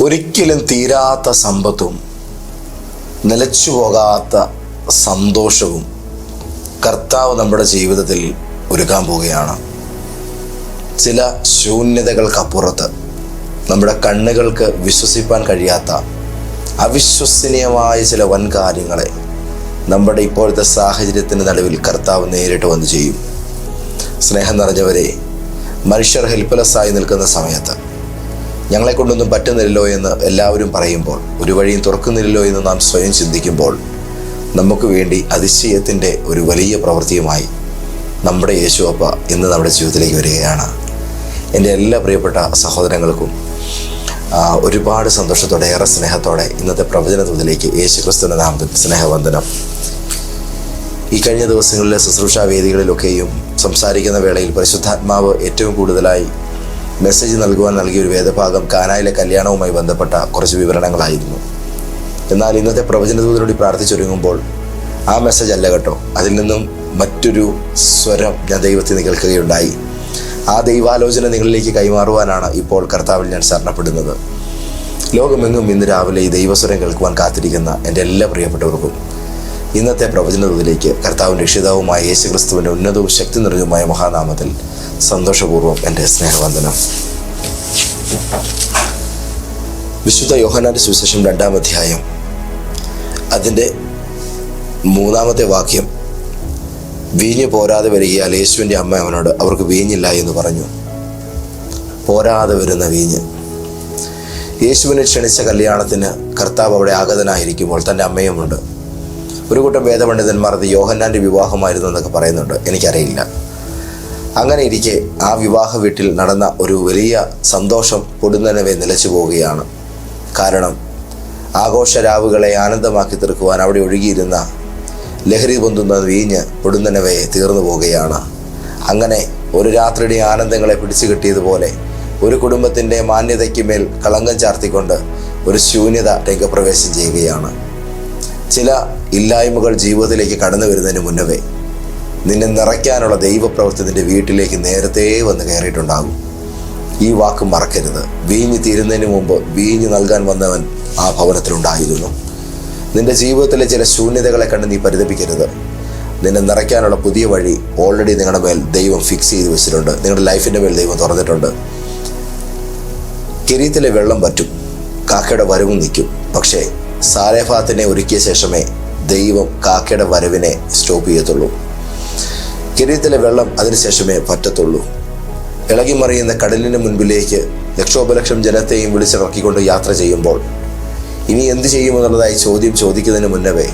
ഒരിക്കലും തീരാത്ത സമ്പത്തും നിലച്ചു പോകാത്ത സന്തോഷവും കർത്താവ് നമ്മുടെ ജീവിതത്തിൽ ഒരുക്കാൻ പോവുകയാണ്. ചില ശൂന്യതകൾക്കപ്പുറത്ത് നമ്മുടെ കണ്ണുകൾക്ക് വിശ്വസിപ്പാൻ കഴിയാത്ത അവിശ്വസനീയമായ ചില വൻകാര്യങ്ങളെ നമ്മുടെ ഇപ്പോഴത്തെ സാഹചര്യത്തിന്റെ നടുവിൽ കർത്താവ് നേരിട്ട് വന്ന് ചെയ്യും. സ്നേഹം നിറഞ്ഞവരെ മനുഷ്യർ ഹെൽപ്പ്ലെസ്സായി നിൽക്കുന്ന സമയത്ത് ഞങ്ങളെ കൊണ്ടൊന്നും പറ്റുന്നില്ലല്ലോ എന്ന് എല്ലാവരും പറയുമ്പോൾ ഒരു വഴിയും തുറക്കുന്നില്ലല്ലോ എന്ന് നാം സ്വയം ചിന്തിക്കുമ്പോൾ നമുക്ക് വേണ്ടി അതിശയത്തിന്റെ ഒരു വലിയ പ്രവൃത്തിയുമായി നമ്മുടെ യേശുവപ്പ ഇന്ന് നമ്മുടെ ജീവിതത്തിലേക്ക് വരികയാണ്. എന്റെ എല്ലാ പ്രിയപ്പെട്ട സഹോദരങ്ങൾക്കും ഒരുപാട് സന്തോഷത്തോടെ ഏറെ സ്നേഹത്തോടെ ഇന്നത്തെ പ്രവചനത്തിലേക്ക് യേശു ക്രിസ്തുവിന്റെ നാമത്തിൽ സ്നേഹവന്ദനം. ഈ കഴിഞ്ഞ ദിവസങ്ങളിലെ ശുശ്രൂഷാ വേദികളിലൊക്കെയും സംസാരിക്കുന്ന വേളയിൽ പരിശുദ്ധാത്മാവ് ഏറ്റവും കൂടുതലായി മെസ്സേജ് നൽകുവാൻ നൽകിയ ഒരു വേദഭാഗം കാനായിലെ കല്യാണവുമായി ബന്ധപ്പെട്ട കുറച്ച് വിവരണങ്ങളായിരുന്നു. എന്നാൽ ഇന്നത്തെ പ്രവചനദൂതനോട് പ്രാർത്ഥിച്ചൊരുങ്ങുമ്പോൾ ആ മെസ്സേജ് അല്ല കേട്ടോ. അതിൽ നിന്നും മറ്റൊരു സ്വരം ഞാൻ ദൈവത്തിൽ നിന്ന് കേൾക്കുകയുണ്ടായി. ആ ദൈവാലോചന നിങ്ങളിലേക്ക് കൈമാറുവാനാണ് ഇപ്പോൾ കർത്താവിൽ ഞാൻ ശരണപ്പെടുന്നത്. ലോകമെങ്ങും ഇന്ന് രാവിലെ ഈ ദൈവസ്വരം കേൾക്കുവാൻ കാത്തിരിക്കുന്ന എന്റെ എല്ലാ പ്രിയപ്പെട്ടവർക്കും ഇന്നത്തെ പ്രവചനത്തിലേക്ക് കർത്താവിന്റെ രക്ഷിതാവുമായ യേശുക്രിസ്തുവിന്റെ ഉന്നതവും ശക്തി നിറഞ്ഞതുമായ മഹാനാമത്തിൽ സന്തോഷപൂർവം എന്റെ സ്നേഹവന്ദനം. വിശുദ്ധ യോഹനാന്റെ സുവിശേഷം രണ്ടാം അധ്യായം അതിന്റെ മൂന്നാമത്തെ വാക്യം വീഞ്ഞ് പോരാതെ വരികയാൽ യേശുവിന്റെ അമ്മ അവനോട് അവർക്ക് വീഞ്ഞില്ല എന്ന് പറഞ്ഞു. പോരാതെ വരുന്ന വീഞ്ഞ്. യേശുവിനെ ക്ഷണിച്ച കല്യാണത്തിന് കർത്താവ് അവിടെ ആഗതനായിരിക്കുമ്പോൾ തന്റെ അമ്മയുമുണ്ട്. ഒരു കൂട്ടം വേദപണ്ഡിതന്മാർ അത് യോഹന്നാന്റെ വിവാഹമായിരുന്നു എന്നൊക്കെ പറയുന്നുണ്ട്. എനിക്കറിയില്ല. അങ്ങനെ ഇരിക്കെ ആ വിവാഹ വീട്ടിൽ നടന്ന ഒരു വലിയ സന്തോഷം പൊടുന്നനവെ നിലച്ചു പോവുകയാണ്. കാരണം ആഘോഷരാവുകളെ ആനന്ദമാക്കി തീർക്കുവാൻ അവിടെ ഒഴുകിയിരുന്ന ലഹരി പൊന്തുന്ന വീഞ്ഞ് പൊടുന്നനവെ തീർന്നു പോവുകയാണ്. അങ്ങനെ ഒരു രാത്രിയുടെ ആനന്ദങ്ങളെ പിടിച്ചു കിട്ടിയതുപോലെ ഒരു കുടുംബത്തിന്റെ മാന്യതയ്ക്ക് മേൽ കളങ്കം ചാർത്തിക്കൊണ്ട് ഒരു ശൂന്യത രംഗപ്രവേശം ചെയ്യുകയാണ്. ചില ഇല്ലായ്മകൾ ജീവിതത്തിലേക്ക് കടന്നു വരുന്നതിന് മുന്നവേ നിന്നെ നിറയ്ക്കാനുള്ള ദൈവപ്രവൃത്തി നിന്റെ വീട്ടിലേക്ക് നേരത്തെ വന്ന് കയറിയിട്ടുണ്ടാകും. ഈ വാക്ക് മറക്കരുത്. വീഞ്ഞ് തീരുന്നതിന് മുമ്പ് വീഞ്ഞ് നൽകാൻ വന്നവൻ ആ ഭവനത്തിലുണ്ടായിരുന്നു നിന്റെ ജീവിതത്തിലെ ചില ശൂന്യതകളെ കണ്ട് നീ പരിതപിക്കരുത്. നിന്നെ നിറയ്ക്കാനുള്ള പുതിയ വഴി ഓൾറെഡി നിങ്ങളുടെ മേൽ ദൈവം ഫിക്സ് ചെയ്ത് വെച്ചിട്ടുണ്ട്. നിങ്ങളുടെ ലൈഫിന്റെ മേൽ ദൈവം തുറന്നിട്ടുണ്ട്. കിരീത്തിലെ വെള്ളം പറ്റും കാക്കയുടെ വരവും നിൽക്കും. പക്ഷേ സാരേഫാത്തിനെ ഒരുക്കിയ ശേഷമേ ദൈവം കാക്കയുടെ വരവിനെ സ്റ്റോപ്പ് ചെയ്യത്തുള്ളൂ. കിരീത്തിലെ വെള്ളം അതിനുശേഷമേ പറ്റത്തുള്ളൂ. ഇളകിമറിയുന്ന കടലിന് മുൻപിലേക്ക് ലക്ഷോപലക്ഷം ജനത്തെയും വിളിച്ചിറക്കിക്കൊണ്ട് യാത്ര ചെയ്യുമ്പോൾ ഇനി എന്ത് ചെയ്യുമെന്നുള്ളതായി ചോദ്യം ചോദിക്കുന്നതിന് മുന്നവേ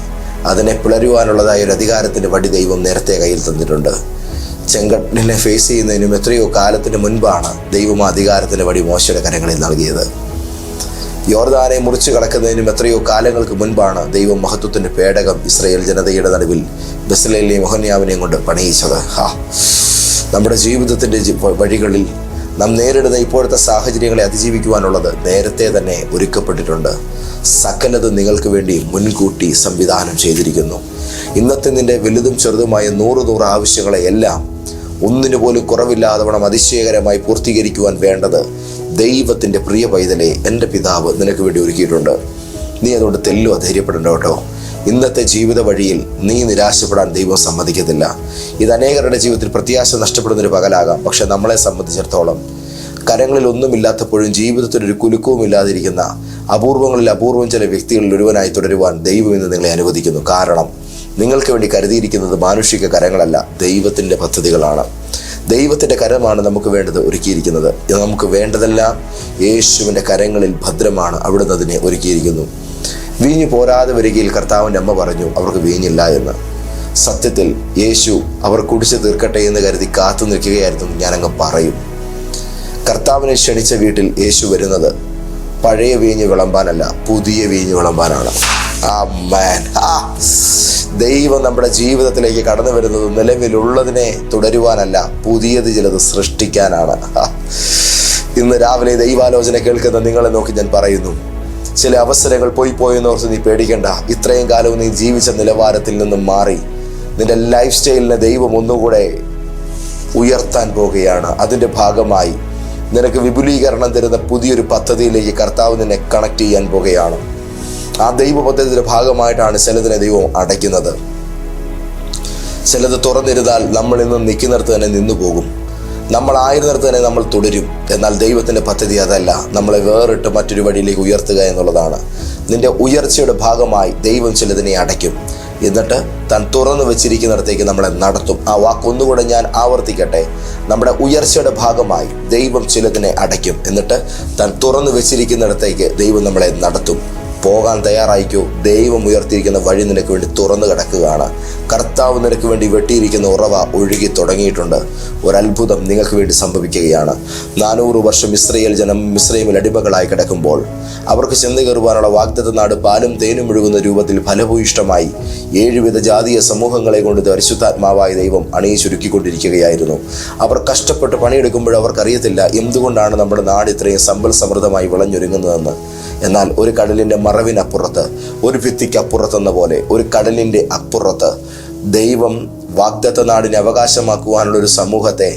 അതിനെ പിളരുവാനുള്ളതായ ഒരു അധികാരത്തിന്റെ വടി ദൈവം നേരത്തെ കയ്യിൽ തന്നിട്ടുണ്ട്. ചെങ്കടലിനെ ഫേസ് ചെയ്യുന്നതിനും എത്രയോ കാലത്തിന് മുൻപാണ് ദൈവം അധികാരത്തിന്റെ വടി മോശയുടെ കരങ്ങളിൽ നൽകിയത്. യോർദാനെ മുറിച്ചു കടക്കുന്നതിനും എത്രയോ കാലങ്ങൾക്ക് മുൻപാണ് ദൈവം മഹത്വത്തിന്റെ പേടകം ഇസ്രയേൽ ജനതയുടെ നടുവിൽ ബസ്ലേലിനെയും മൊഹന്യാവിനെയും കൊണ്ട് പണിയിച്ചത്. ഹാ. നമ്മുടെ ജീവിതത്തിന്റെ വഴികളിൽ നാം നേരിടുന്ന ഇപ്പോഴത്തെ സാഹചര്യങ്ങളെ അതിജീവിക്കുവാനുള്ളത് നേരത്തെ തന്നെ ഒരുക്കപ്പെട്ടിട്ടുണ്ട്. സകലത് നിങ്ങൾക്ക് വേണ്ടി മുൻകൂട്ടി സംവിധാനം ചെയ്തിരിക്കുന്നു. ഇന്നത്തെ നിന്റെ വലുതും ചെറുതുമായ നൂറ് നൂറ് ആവശ്യങ്ങളെ എല്ലാം ഒന്നിനു പോലും കുറവില്ലാതവണ്ണം അതിശയകരമായി പൂർത്തീകരിക്കുവാൻ വേണ്ടത് ദൈവത്തിന്റെ പ്രിയ പൈതലെ എന്റെ പിതാവ് നിനക്ക് വേണ്ടി ഒരുക്കിയിട്ടുണ്ട്. നീ അതുകൊണ്ട് തെല്ലു ധൈര്യപ്പെടേണ്ട കേട്ടോ. ഇന്നത്തെ ജീവിത വഴിയിൽ നീ നിരാശപ്പെടാൻ ദൈവം സമ്മതിക്കത്തില്ല. ഇത് അനേകരുടെ ജീവിതത്തിൽ പ്രത്യാശ നഷ്ടപ്പെടുന്നൊരു പകലാകാം. പക്ഷെ നമ്മളെ സംബന്ധിച്ചിടത്തോളം കരങ്ങളിൽ ഒന്നുമില്ലാത്തപ്പോഴും ജീവിതത്തിൽ ഒരു കുലുക്കവും ഇല്ലാതിരിക്കുന്ന അപൂർവങ്ങളിൽ അപൂർവം ചില വ്യക്തികളിൽ ഒരുവനായി തുടരുവാൻ ദൈവം ഇന്ന് നിങ്ങളെ അനുവദിക്കുന്നു. കാരണം നിങ്ങൾക്ക് വേണ്ടി കരുതിയിരിക്കുന്നത് മാനുഷിക കരങ്ങളല്ല ദൈവത്തിന്റെ പദ്ധതികളാണ്. ദൈവത്തിന്റെ കരമാണ് നമുക്ക് വേണ്ടത് ഒരുക്കിയിരിക്കുന്നത്. നമുക്ക് വേണ്ടതെല്ലാം യേശുവിന്റെ കരങ്ങളിൽ ഭദ്രമാണ് അവിടുന്ന് അതിനെ ഒരുക്കിയിരിക്കുന്നു. വീഞ്ഞു പോരാതെ വരികയിൽ കർത്താവിന്റെ അമ്മ പറഞ്ഞു അവർക്ക് വീഞ്ഞില്ല എന്ന്. സത്യത്തിൽ യേശു അവർ കുടിച്ചു തീർക്കട്ടെ എന്ന് കരുതി കാത്തു നിൽക്കുകയായിരുന്നു. ഞാനങ്ങ് പറയും കർത്താവിനെ ക്ഷണിച്ച വീട്ടിൽ യേശു വരുന്നത് പഴയ വീഞ്ഞ് വിളമ്പാനല്ല പുതിയ വീഞ്ഞ് വിളമ്പാനാണ്. ദൈവം നമ്മുടെ ജീവിതത്തിലേക്ക് കടന്നു വരുന്നത് നിലവിലുള്ളതിനെ തുടരുവാനല്ല പുതിയത് ചിലത് സൃഷ്ടിക്കാനാണ്. ഇന്ന് രാവിലെ ദൈവാലോചന കേൾക്കുന്ന നിങ്ങളെ നോക്കി ഞാൻ പറയുന്നു ചില അവസരങ്ങൾ പോയി പോയെന്നോർത്ത് നീ പേടിക്കണ്ട. ഇത്രയും കാലവും നീ ജീവിച്ച നിലവാരത്തിൽ നിന്നും മാറി. നിന്റെ ലൈഫ് സ്റ്റൈലിനെ ദൈവം ഒന്നുകൂടെ ഉയർത്താൻ പോകുകയാണ്. അതിന്റെ ഭാഗമായി നിനക്ക് വിപുലീകരണം തരുന്ന പുതിയൊരു പദ്ധതിയിലേക്ക് കർത്താവ് നിന്നെ കണക്ട് ചെയ്യാൻ പോകുകയാണ്. ആ ദൈവ പദ്ധതിയുടെ ഭാഗമായിട്ടാണ് ചിലതിനെ ദൈവം അടയ്ക്കുന്നത്. ചിലത് തുറന്നിരുന്നാൽ നമ്മൾ ഇന്ന് നിൽക്കുന്നിടത്ത് തന്നെ നിന്നു പോകും. നമ്മൾ ആയിരുന്നിടത്ത് തന്നെ നമ്മൾ തുടരും. എന്നാൽ ദൈവത്തിന്റെ പദ്ധതി അതല്ല. നമ്മളെ വേറിട്ട് മറ്റൊരു വഴിയിലേക്ക് ഉയർത്തുക എന്നുള്ളതാണ്. നിന്റെ ഉയർച്ചയുടെ ഭാഗമായി ദൈവം ചിലതിനെ അടയ്ക്കും. എന്നിട്ട് താൻ തുറന്നു വെച്ചിരിക്കുന്നിടത്തേക്ക് നമ്മളെ നടത്തും. ആ വാക്കൊന്നുകൂടെ ഞാൻ ആവർത്തിക്കട്ടെ. നമ്മുടെ ഉയർച്ചയുടെ ഭാഗമായി ദൈവം ചിലതിനെ അടയ്ക്കും. എന്നിട്ട് താൻ തുറന്നു വെച്ചിരിക്കുന്നിടത്തേക്ക് ദൈവം നമ്മളെ നടത്തും. പോകാൻ തയ്യാറായിക്കോ ദൈവം ഉയർത്തിയിരിക്കുന്ന വഴി നിനക്ക് വേണ്ടി തുറന്നു കിടക്കുകയാണ്. കർത്താവ് നിനക്ക് വേണ്ടി വെട്ടിയിരിക്കുന്ന ഉറവ ഒഴുകി തുടങ്ങിയിട്ടുണ്ട്. ഒരത്ഭുതം നിങ്ങൾക്ക് വേണ്ടി സംഭവിക്കുകയാണ്. നാനൂറ് വർഷം ഇസ്രയേൽ ജനം മിശ്രൈമിൽ അടിമകളായി കിടക്കുമ്പോൾ അവർക്ക് ചെന്ന് കയറുവാനുള്ള വാഗ്ദത്ത നാട് പാലും തേനും ഒഴുകുന്ന രൂപത്തിൽ ഫലഭൂയിഷ്ടമായി. ഏഴുവിധ ജാതീയ സമൂഹങ്ങളെ കൊണ്ട് പരിശുദ്ധാത്മാവായ ദൈവം അണിയിച്ചൊരുക്കിക്കൊണ്ടിരിക്കുകയായിരുന്നു അവർ കഷ്ടപ്പെട്ട് പണിയെടുക്കുമ്പോൾ അവർക്കറിയത്തില്ല എന്തുകൊണ്ടാണ് നമ്മുടെ നാട് ഇത്രയും സമ്പൽ സമൃദ്ധമായി വിളഞ്ഞൊരുങ്ങുന്നതെന്ന്. എന്നാൽ ഒരു കടലിന്റെ മറവിനപ്പുറത്ത് ഒരു ഭിത്തിക്കപ്പുറത്തെന്ന പോലെ ഒരു കടലിന്റെ അപ്പുറത്ത് ദൈവം വാഗ്ദത്ത നാടിനെ അവകാശമാക്കുവാനുള്ള ഒരു സമൂഹത്തെ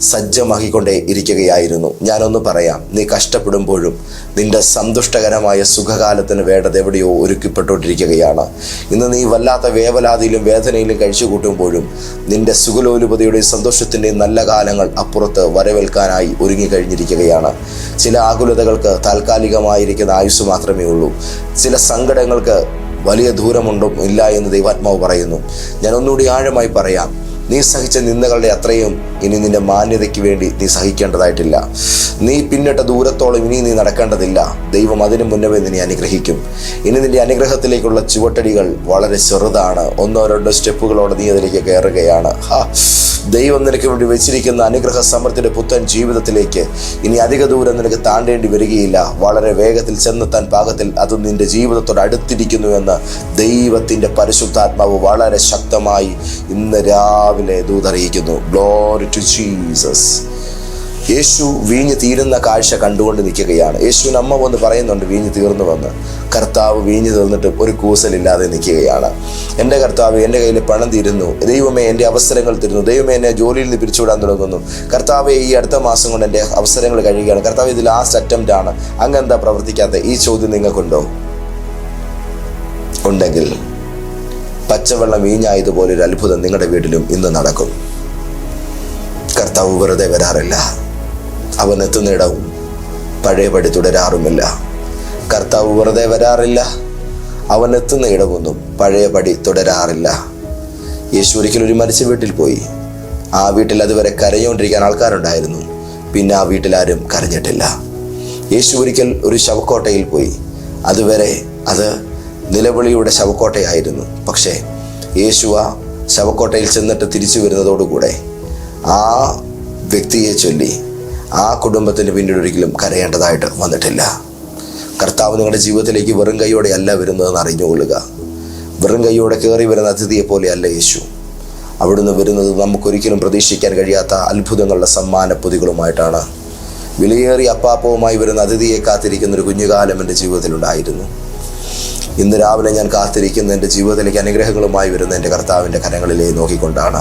സജ്ജമാക്കിക്കൊണ്ടേ ഇരിക്കുകയായിരുന്നു. ഞാനൊന്ന് പറയാം നീ കഷ്ടപ്പെടുമ്പോഴും നിന്റെ സന്തുഷ്ടകരമായ സുഖകാലത്തിന് വേണ്ടത് എവിടെയോ ഒരുക്കിപ്പെട്ടുകൊണ്ടിരിക്കുകയാണ്. ഇന്ന് നീ വല്ലാത്ത വേവലാതിയിലും വേദനയിലും കഴിച്ചു കൂട്ടുമ്പോഴും നിന്റെ സുഖലോലുപതയുടെയും സന്തോഷത്തിന്റെയും നല്ല കാലങ്ങൾ അപ്പുറത്ത് വരവേൽക്കാനായി ഒരുങ്ങിക്കഴിഞ്ഞിരിക്കുകയാണ്. ചില ആകുലതകൾക്ക് താൽക്കാലികമായിരിക്കുന്ന ആയുസ് മാത്രമേ ഉള്ളൂ. ചില സങ്കടങ്ങൾക്ക് വലിയ ദൂരമുണ്ടോ ഇല്ല എന്ന് ദൈവാത്മാവ് പറയുന്നു. ഞാൻ ഒന്നുകൂടി ആഴമായി പറയാം നീ സഹിച്ച നിന്ദകളുടെ അത്രയും ഇനി നിന്റെ മാന്യതയ്ക്ക് വേണ്ടി നീ സഹിക്കേണ്ടതായിട്ടില്ല. നീ പിന്നിട്ട ദൂരത്തോളം ഇനി നീ നടക്കേണ്ടതില്ല. ദൈവം അതിനു മുന്നമേ നിന്നെ അനുഗ്രഹിക്കും. ഇനി നിന്റെ അനുഗ്രഹത്തിലേക്കുള്ള ചുവട്ടടികൾ വളരെ ചെറുതാണ്. ഒന്നോ രണ്ടോ സ്റ്റെപ്പുകളോടെ നീ അതിലേക്ക് കയറുകയാണ്. ഹാ ദൈവം നിനക്ക് വേണ്ടി വെച്ചിരിക്കുന്ന അനുഗ്രഹ സമൃദ്ധിയുടെ പുത്തൻ ജീവിതത്തിലേക്ക് ഇനി അധിക ദൂരം നിനക്ക് താണ്ടേണ്ടി വരികയില്ല. വളരെ വേഗത്തിൽ ചെന്നെത്താൻ പാകത്തിൽ അത് നിന്റെ ജീവിതത്തോട് അടുത്തിരിക്കുന്നു എന്ന് ദൈവത്തിന്റെ പരിശുദ്ധാത്മാവ് വളരെ ശക്തമായി ഇന്ന് രാവിലെ ദൂതറിയിക്കുന്നു ഗ്ലോറി ടു ജീസസ് യേശു വീഞ്ഞ് തീരുന്ന കാഴ്ച കണ്ടുകൊണ്ട് നിൽക്കുകയാണ്. യേശുവിന് അമ്മ വന്ന് പറയുന്നുണ്ട് വീഞ്ഞ് തീർന്നു വന്ന് കർത്താവ് വീഞ്ഞ് തീർന്നിട്ട് ഒരു കൂസലില്ലാതെ നിൽക്കുകയാണ്. എന്റെ കർത്താവ് എന്റെ കയ്യിൽ പണം തീരുന്നു. ദൈവമേ എന്റെ അവസരങ്ങൾ തീരുന്നു. ദൈവമേ എന്നെ ജോലിയിൽ നിന്ന് പിരിച്ചുവിടാൻ തുടങ്ങുന്നു. കർത്താവ് ഈ അടുത്ത മാസം കൊണ്ട് എന്റെ അവസരങ്ങൾ കഴിയുകയാണ്. കർത്താവ് ഇത് ലാസ്റ്റ് അറ്റംപ്റ്റ് ആണ്. അങ്ങെന്താ പ്രവർത്തിക്കാത്ത? ഈ ചോദ്യം നിങ്ങൾക്കുണ്ടോ? ഉണ്ടെങ്കിൽ പച്ചവെള്ളം വീഞ്ഞായതുപോലെ ഒരു അത്ഭുതം നിങ്ങളുടെ വീട്ടിലും ഇന്ന് നടക്കും. കർത്താവ് വെറുതെ വരാറില്ല. അവൻ എത്തുന്നിടവും പഴയപടി തുടരാറുമില്ല. കർത്താവ് വെറുതെ വരാറില്ല. അവൻ എത്തുന്ന ഇടമൊന്നും പഴയപടി തുടരാറില്ല. യേശു ഒരിക്കൽ ഒരു മരിച്ച വീട്ടിൽ പോയി. ആ വീട്ടിൽ അതുവരെ കരഞ്ഞുകൊണ്ടിരിക്കാൻ ആൾക്കാരുണ്ടായിരുന്നു. പിന്നെ ആ വീട്ടിലാരും കരഞ്ഞിട്ടില്ല. യേശു ഒരിക്കൽ ഒരു ശവക്കോട്ടയിൽ പോയി. അതുവരെ അത് നിലവിളിയുടെ ശവക്കോട്ടയായിരുന്നു. പക്ഷേ യേശു ആ ശവക്കോട്ടയിൽ ചെന്നിട്ട് തിരിച്ചു വരുന്നതോടുകൂടെ ആ വ്യക്തിയെ ചൊല്ലി ആ കുടുംബത്തിന് പിന്നീട് ഒരിക്കലും കരയേണ്ടതായിട്ട് വന്നിട്ടില്ല. കർത്താവ് നിങ്ങളുടെ ജീവിതത്തിലേക്ക് വെറും കൈയോടെ അല്ല വരുന്നതെന്ന് അറിഞ്ഞുകൊള്ളുക. വെറും കൈയോടെ കയറി വരുന്ന അതിഥിയെ പോലെയല്ല യേശു. അവിടുന്ന് വരുന്നത് നമുക്കൊരിക്കലും പ്രതീക്ഷിക്കാൻ കഴിയാത്ത അത്ഭുതങ്ങളുടെ സമ്മാന പൊതികളുമായിട്ടാണ് വിലയേറി അപ്പാപ്പവുമായി വരുന്ന അതിഥിയെ കാത്തിരിക്കുന്ന ഒരു കുഞ്ഞുകാലം എന്റെ ജീവിതത്തിലുണ്ടായിരുന്നു. ഇന്ന് രാവിലെ ഞാൻ കാത്തിരിക്കുന്ന എന്റെ ജീവിതത്തിലേക്ക് അനുഗ്രഹങ്ങളുമായി വരുന്ന എന്റെ കർത്താവിന്റെ കരങ്ങളിലേ നോക്കിക്കൊണ്ടാണ്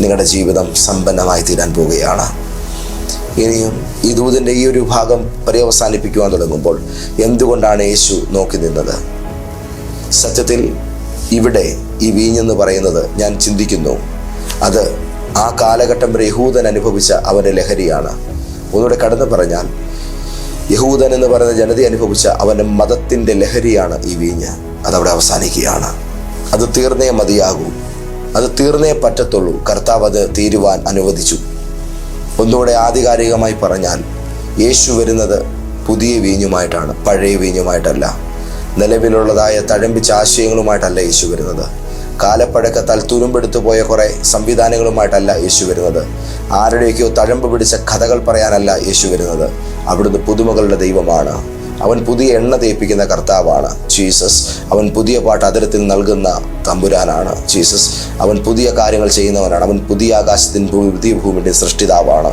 നിങ്ങളുടെ ജീവിതം സമ്പന്നമായി തീരാൻ പോവുകയാണ്. ഇനിയും ഈ ദൂതിന്റെ ഈ ഒരു ഭാഗം പര്യവസാനിപ്പിക്കുവാൻ തുടങ്ങുമ്പോൾ എന്തുകൊണ്ടാണ് യേശു നോക്കി നിന്നത്? സത്യത്തിൽ ഇവിടെ ഈ വീഞ്ഞെന്ന് പറയുന്നത് ഞാൻ ചിന്തിക്കുന്നു. അത് ആ കാലഘട്ടം വരെ അനുഭവിച്ച അവന്റെ ലഹരിയാണ്. ഒന്നുകൂടെ കടന്നു പറഞ്ഞാൽ യഹൂദൻ എന്ന് പറയുന്ന ജനത അനുഭവിച്ച അവന്റെ മതത്തിന്റെ ലഹരിയാണ് ഈ വീഞ്ഞ്. അതവിടെ അവസാനിക്കുകയാണ്. അത് തീർന്നേ മതിയാകൂ. അത് തീർന്നേ പറ്റത്തുള്ളൂ. കർത്താവ് അത് തീരുവാൻ അനുവദിച്ചു. ഒന്നുകൂടെ ആധികാരികമായി പറഞ്ഞാൽ യേശു വരുന്നത് പുതിയ വീഞ്ഞുമായിട്ടാണ് പഴയ വീഞ്ഞുമായിട്ടല്ല. നിലവിലുള്ളതായ തഴമ്പിച്ച ആശയങ്ങളുമായിട്ടല്ല യേശു വരുന്നത്. കാലപ്പഴക്കത്താൽ തുരുമ്പെടുത്തു പോയ കുറേ സംവിധാനങ്ങളുമായിട്ടല്ല യേശു വരുന്നത്. ആരുടെയൊക്കെയോ തഴമ്പ് പിടിച്ച കഥകൾ പറയാനല്ല യേശു വരുന്നത്. അവിടുന്ന് പുതുമകളുടെ ദൈവമാണ്. അവൻ പുതിയ എണ്ണ തേപ്പിക്കുന്ന കർത്താവാണ് ജീസസ്. അവൻ പുതിയ പാട്ട് അതിരത്തിൽ നൽകുന്ന തമ്പുരാനാണ് ജീസസ്. അവൻ പുതിയ കാര്യങ്ങൾ ചെയ്യുന്നവനാണ്. അവൻ പുതിയ ആകാശത്തിൻ ഭൂമി പുതിയ ഭൂമിയുടെ സൃഷ്ടിതാവാണ്.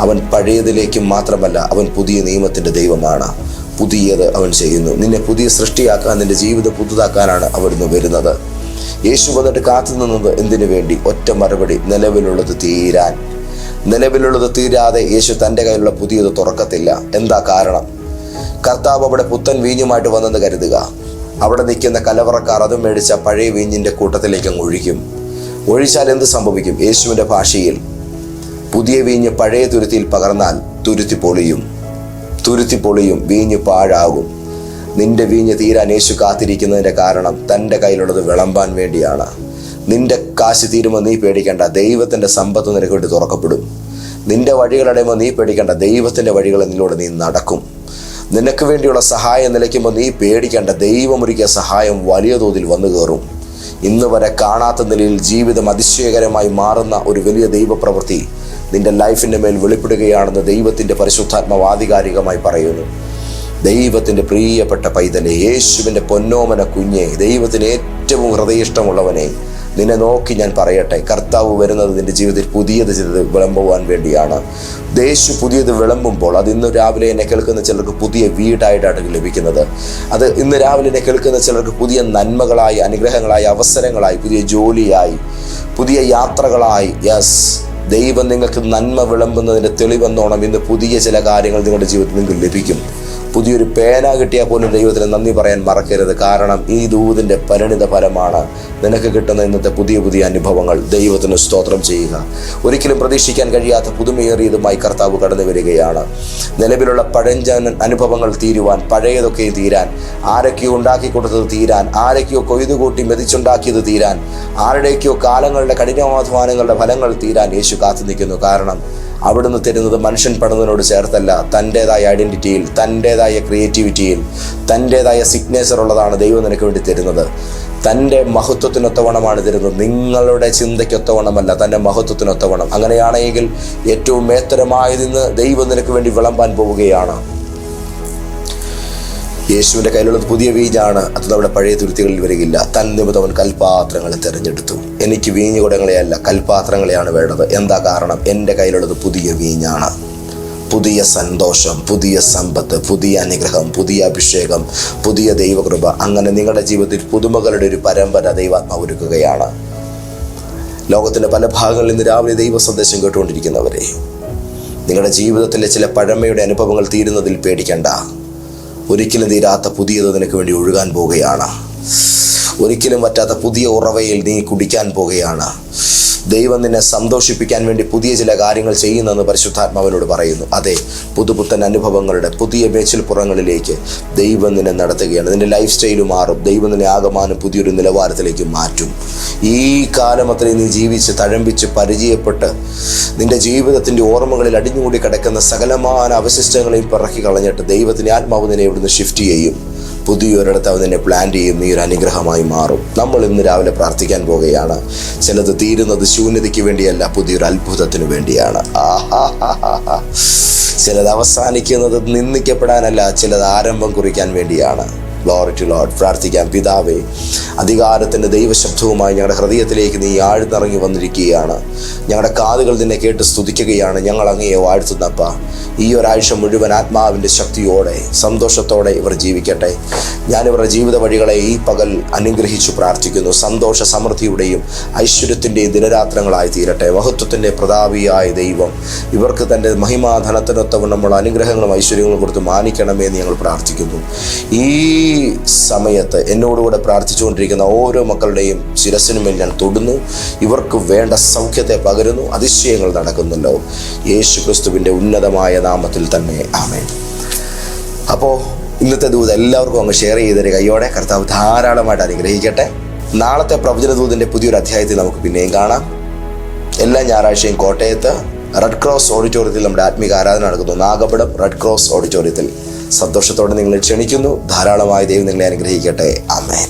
അവൻ പഴയതിലേക്കും മാത്രമല്ല അവൻ പുതിയ നിയമത്തിന്റെ ദൈവമാണ്. പുതിയത് അവൻ ചെയ്യുന്നു. നിന്നെ പുതിയ സൃഷ്ടിയാക്കാൻ നിന്റെ ജീവിതം പുതുതാക്കാനാണ് അവിടുന്ന് വരുന്നത്. യേശു വന്നിട്ട് കാത്തു നിന്നത് എന്തിനു വേണ്ടി? ഒറ്റ മറുപടി നിലവിലുള്ളത് തീരാൻ. നിലവിലുള്ളത് തീരാതെ യേശു തന്റെ കയ്യിലുള്ള പുതിയത് തുറക്കത്തില്ല. എന്താ കാരണം? കർത്താവ് അവിടെ പുത്തൻ വീഞ്ഞുമായിട്ട് വന്നെന്ന് കരുതുക. അവിടെ നിൽക്കുന്ന കലവറക്കാർ അതും മേടിച്ച പഴയ വീഞ്ഞിന്റെ കൂട്ടത്തിലേക്ക് അങ്ങ് ഒഴിക്കും ഒഴിച്ചാൽ എന്ത് സംഭവിക്കും? യേശുവിന്റെ ഭാഷയിൽ പുതിയ വീഞ്ഞ് പഴയ തുരുത്തിയിൽ പകർന്നാൽ തുരുത്തി പൊളിയും. തുരുത്തി പൊളിയും വീഞ്ഞ് പാഴാകും. നിന്റെ വീഞ്ഞ് തീരാൻ യേശു കാത്തിരിക്കുന്നതിന്റെ കാരണം തന്റെ കയ്യിലുള്ളത് വിളമ്പാൻ വേണ്ടിയാണ്. നിന്റെ കാശ് തീരുമ്പോൾ നീ പേടിക്കേണ്ട. ദൈവത്തിന്റെ സമ്പത്ത് നിനക്ക് വേണ്ടി തുറക്കപ്പെടും. നിന്റെ വഴികളടയുമ്പോൾ നീ പേടിക്കേണ്ട. ദൈവത്തിന്റെ വഴികൾ നിന്നോട് നീ നടക്കും. നിനക്ക് വേണ്ടിയുള്ള സഹായം നിലയ്ക്കുമ്പോൾ നീ പേടിക്കേണ്ട. ദൈവമൊരുക്കിയ സഹായം വലിയ തോതിൽ വന്നു കയറും. ഇന്ന് വരെ കാണാത്ത നിലയിൽ ജീവിതം അതിശയകരമായി മാറുന്ന ഒരു വലിയ ദൈവപ്രവൃത്തി നിന്റെ ലൈഫിന്റെ മേൽ വെളിപ്പെടുകയാണെന്ന് ദൈവത്തിന്റെ പരിശുദ്ധാത്മാവ് ആധികാരികമായി പറയുന്നു. ദൈവത്തിന്റെ പ്രിയപ്പെട്ട പൈതലെ യേശുവിന്റെ പൊന്നോമന കുഞ്ഞെ ദൈവത്തിന് ഏറ്റവും ഹൃദയിഷ്ടമുള്ളവനെ നിന്നെ നോക്കി ഞാൻ പറയട്ടെ. കർത്താവ് വരുന്നത് നിന്റെ ജീവിതത്തിൽ പുതിയത് ചിലത് വിളമ്പുവാൻ വേണ്ടിയാണ്. ദേശു പുതിയത് വിളമ്പുമ്പോൾ അത് ഇന്ന് രാവിലെ എന്നെ കേൾക്കുന്ന ചിലർക്ക് പുതിയ വീടായിട്ടാണ് ലഭിക്കുന്നത്. അത് ഇന്ന് രാവിലെ എന്നെ കേൾക്കുന്ന ചിലർക്ക് പുതിയ നന്മകളായി അനുഗ്രഹങ്ങളായി അവസരങ്ങളായി പുതിയ ജോലിയായി പുതിയ യാത്രകളായി. യെസ് ദൈവം നിങ്ങൾക്ക് നന്മ വിളമ്പുന്നതിന്റെ തെളിവെന്നോണം ഇന്ന് പുതിയ ചില കാര്യങ്ങൾ നിങ്ങളുടെ ജീവിതത്തിൽ നിങ്ങൾക്ക് ലഭിക്കും. പുതിയൊരു പേന കിട്ടിയാൽ പോലും ദൈവത്തിന് നന്ദി പറയാൻ മറക്കരുത്. കാരണം ഈ ദൂതിന്റെ പരിണിത ഫലമാണ് നിനക്ക് കിട്ടുന്ന ഇന്നത്തെ പുതിയ പുതിയ അനുഭവങ്ങൾ. ദൈവത്തിന് സ്തോത്രം ചെയ്യുക. ഒരിക്കലും പ്രതീക്ഷിക്കാൻ കഴിയാത്ത പുതുമയേറിയതുമായി കർത്താവ് കടന്നു വരികയാണ്. നിലവിലുള്ള പഴഞ്ച അനുഭവങ്ങൾ തീരുവാൻ പഴയതൊക്കെ തീരാൻ ആരൊക്കെയോ ഉണ്ടാക്കി കൊടുത്തത് തീരാൻ ആരൊക്കെയോ കൊയ്തുകൂട്ടി മെതിച്ചുണ്ടാക്കിയത് തീരാൻ ആരുടെയൊക്കെയോ കാലങ്ങളുടെ കഠിനാധ്വാനങ്ങളുടെ ഫലങ്ങൾ തീരാൻ യേശു കാത്തു നിൽക്കുന്നു. കാരണം അവിടുന്ന് തരുന്നത് മനുഷ്യൻ പഠനത്തിനോട് ചേർത്തല്ല തന്റെതായ ഐഡന്റിറ്റിയിൽ തന്റെതായ ക്രിയേറ്റിവിറ്റിയിൽ തന്റെതായ സിഗ്നേച്ചർ ഉള്ളതാണ് ദൈവം നിനക്ക് വേണ്ടി തരുന്നത്. തന്റെ മഹത്വത്തിനൊത്തവണമാണ് തരുന്നത്. നിങ്ങളുടെ ചിന്തയ്ക്കൊത്തവണമല്ല തന്റെ മഹത്വത്തിനൊത്തവണം. അങ്ങനെയാണെങ്കിൽ ഏറ്റവും മേത്തരമായതിന്ന് ദൈവം നിനക്ക് വേണ്ടി വിളമ്പാൻ പോവുകയാണ്. യേശുവിന്റെ കയ്യിലുള്ളത് പുതിയ വീഞ്ഞാണ്. അത് നമ്മുടെ പഴയ തുരുത്തികളിൽ വരികയില്ല തൻ നിമിത്തം അവൻ കൽപാത്രങ്ങളെ തിരഞ്ഞെടുത്തു. എനിക്ക് വീഞ്ഞുകുടങ്ങളെയല്ല കൽപാത്രങ്ങളെയാണ് വേണ്ടത്. എന്താ കാരണം? എന്റെ കയ്യിലുള്ളത് പുതിയ വീഞ്ഞാണ്. പുതിയ സന്തോഷം പുതിയ സമ്പത്ത് പുതിയ അനുഗ്രഹം പുതിയ അഭിഷേകം പുതിയ ദൈവകൃപ. അങ്ങനെ നിങ്ങളുടെ ജീവിതത്തിൽ പുതുമകളുടെ ഒരു പരമ്പര ദൈവാത്മാവ് ഒരുക്കുകയാണ്. ലോകത്തിന്റെ പല ഭാഗങ്ങളിൽ നിന്ന് രാവിലെ ദൈവ സന്ദേശം കേട്ടുകൊണ്ടിരിക്കുന്നവരെ നിങ്ങളുടെ ജീവിതത്തിലെ ചില പഴമയുടെ അനുഭവങ്ങൾ തീരുന്നതിൽ പേടിക്കണ്ട. ഒരിക്കലും തീരാത്ത പുതിയത് നിനക്ക് വേണ്ടി ഒഴുകാൻ പോവുകയാണ്. ഒരിക്കലും പറ്റാത്ത പുതിയ ഉറവയിൽ നീ കുടിക്കാൻ പോവുകയാണ്. ദൈവം നിന്നെ സന്തോഷിപ്പിക്കാൻ വേണ്ടി പുതിയ ചില കാര്യങ്ങൾ ചെയ്യുന്നെന്ന് പരിശുദ്ധാത്മാവിനോട് പറയുന്നു. അതെ പുതുപുത്തൻ അനുഭവങ്ങളുടെ പുതിയ മേച്ചിൽപ്പുറങ്ങളിലേക്ക് ദൈവം നിന്നെ നടത്തുകയാണ്. നിന്റെ ലൈഫ് സ്റ്റൈൽ മാറും. ദൈവം നിന്നെ ആകമാനം പുതിയൊരു നിലവാരത്തിലേക്ക് മാറ്റും. ഈ കാലം നീ ജീവിച്ച് തഴമ്പിച്ച് പരിചയപ്പെട്ട് നിന്റെ ജീവിതത്തിന്റെ ഓർമ്മകളിൽ അടിഞ്ഞുകൂടി കിടക്കുന്ന സകലമാന അവശിഷ്ടങ്ങളെയും പിറക്കി കളഞ്ഞിട്ട് ദൈവത്തിന്റെ ആത്മാവ് നിന്നെ ഇവിടുന്ന് ഷിഫ്റ്റ് ചെയ്യും. പുതിയൊരിടത്ത് അവൻ നിന്നെ പ്ലാൻ ചെയ്യും ഈ ഒരു അനുഗ്രഹമായി മാറും. നമ്മൾ ഇന്ന് രാവിലെ പ്രാർത്ഥിക്കാൻ പോവുകയാണ്. ചിലത് തീരുന്നത് ശൂന്യതയ്ക്ക് വേണ്ടിയല്ല പുതിയൊരു അത്ഭുതത്തിന് വേണ്ടിയാണ്. ചിലത് അവസാനിക്കുന്നത് നിന്ദിക്കപ്പെടാനല്ല ചിലത് ആരംഭം കുറിക്കാൻ വേണ്ടിയാണ്. ഗ്ലോറി ടു ലോഡ് പ്രാർത്ഥിക്കാം. പിതാവേ അധികാരത്തിന്റെ ദൈവശബ്ദവുമായി ഞങ്ങളുടെ ഹൃദയത്തിലേക്ക് നീ ആഴ്ന്നിറങ്ങി വന്നിരിക്കുകയാണ്. ഞങ്ങളുടെ കാതുകൾ നിന്നെ കേട്ട് സ്തുതിക്കുകയാണ്. ഞങ്ങൾ അങ്ങയെ വാഴ്ത്തുന്നപ്പ. ഈ ഒരാഴ്ച മുഴുവൻ ആത്മാവിന്റെ ശക്തിയോടെ സന്തോഷത്തോടെ ഇവർ ജീവിക്കട്ടെ. ഞാനിവരുടെ ജീവിത വഴികളെ ഈ പകൽ അനുഗ്രഹിച്ചു പ്രാർത്ഥിക്കുന്നു. സന്തോഷ സമൃദ്ധിയുടെയും ഐശ്വര്യത്തിന്റെയും ദിനരാത്രങ്ങളായി തീരട്ടെ. മഹത്വത്തിന്റെ പ്രതാപിയായ ദൈവം ഇവർക്ക് തന്റെ മഹിമാധനത്തിനൊത്തവണ്ണമുള്ള അനുഗ്രഹങ്ങളും ഐശ്വര്യങ്ങളും കൊടുത്ത് മാനിക്കണമേ എന്ന് ഞങ്ങൾ പ്രാർത്ഥിക്കുന്നു. ഈ സമയത്ത് എന്നോടുകൂടെ പ്രാർത്ഥിച്ചുകൊണ്ടിരിക്കുന്ന ഓരോ മക്കളുടെയും ശിരസിനുമേൽ ഞാൻ തൊടുന്നു. ഇവർക്ക് വേണ്ട സൗഖ്യത്തെ പകരുന്നു. അതിശയങ്ങൾ നടക്കുന്നുണ്ടോ? യേശു ക്രിസ്തുവിന്റെ ഉന്നതമായ നാമത്തിൽ തന്നെ. ആമേ അപ്പോൾ ഇന്നത്തെ ദൂത് എല്ലാവർക്കും അങ്ങ് ഷെയർ ചെയ്തൊരു കൈയോടെ കർത്താവ് ധാരാളമായിട്ട് അനുഗ്രഹിക്കട്ടെ. നാളത്തെ പ്രവചന ദൂതിന്റെ പുതിയൊരു അധ്യായത്തിൽ നമുക്ക് പിന്നെയും കാണാം. എല്ലാ ഞായറാഴ്ചയും കോട്ടയത്ത് റെഡ് ക്രോസ് ഓഡിറ്റോറിയത്തിൽ നമ്മുടെ ആത്മീക ആരാധന നടക്കുന്നു. നാഗപടം റെഡ് ക്രോസ് ഓഡിറ്റോറിയത്തിൽ സന്തോഷത്തോടെ നിങ്ങളെ ക്ഷണിക്കുന്നു. ധാരാളമായി ദൈവം നിങ്ങളെ അനുഗ്രഹിക്കട്ടെ. ആമേൻ.